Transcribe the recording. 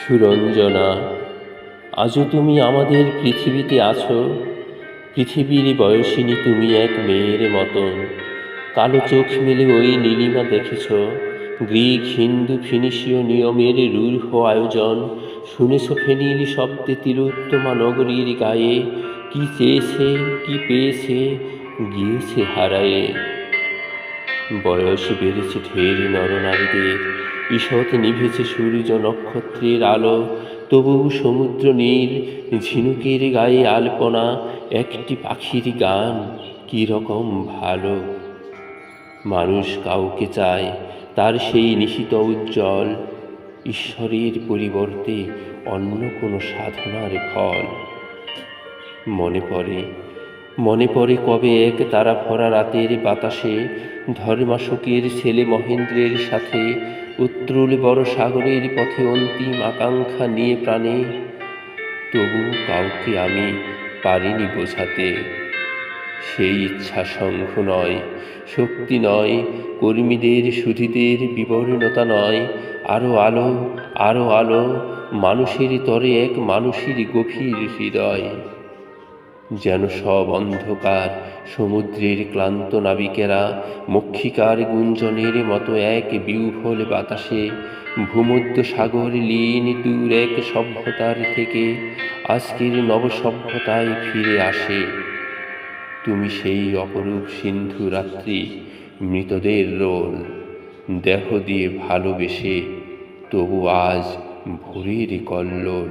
সুরঞ্জনা, আজও তুমি আমাদের পৃথিবীতে আছো? পৃথিবীর বয়সিনী তুমি এক মেয়ের মতন। কালো চোখ মেলে ওই নীলিমা দেখেছ। গ্রিক, হিন্দু, ফিনিশীয় নিয়মের রূঢ় আয়োজন। শুনেছ ফেনিল শব্দে তিলোত্তমা নগরীর গায়ে? কি চেয়েছে, কি পেয়েছে? গিয়েছে হারায়ে। বয়স বেড়েছে ঢের নরনারীদের। ঈষৎ নিভেছে সূর্য নক্ষত্রের আলো, তবু সমুদ্র নীল, ঝিনুকের গায়ে আলপনা, একটি পাখির গান কী রকম ভালো। মানুষ কাউকে চায় তার সেই নিশিত উজ্জ্বল, ঈশ্বরের পরিবর্তে অন্য কোনো সাধনার ফল। মনে পড়ে মনে পড়ে কবে এক তারা ভরা রাতের বাতাসে ধর্মাশোকের ছেলে মহেন্দ্রের সাথে উত্রুল বড় সাগরের পথে অন্তিম আকাঙ্ক্ষা নিয়ে প্রাণে। তবু কাউকে আমি পারিনি বোঝাতে। সেই ইচ্ছা সংঘ নয়, শক্তি নয়, কর্মীদের, সুধীদের বিবর্ণতা নয়। আরও আলো আরও আলো, মানুষের তরে এক মানুষের গভীর হৃদয়। যেন সব অন্ধকার, সমুদ্রের ক্লান্ত নাবিকেরা, মক্ষিকার গুঞ্জনের মতো এক বিউফল বাতাসে, ভূমধ্য সাগর লীন দূর এক সভ্যতার থেকে আজকের নবসভ্যতায় ফিরে আসে। তুমি সেই অপরূপ সিন্ধু রাত্রি, মৃতদের রোল, দেহ দিয়ে ভালোবেসে, তবু আজ ভোরের কল্লোল।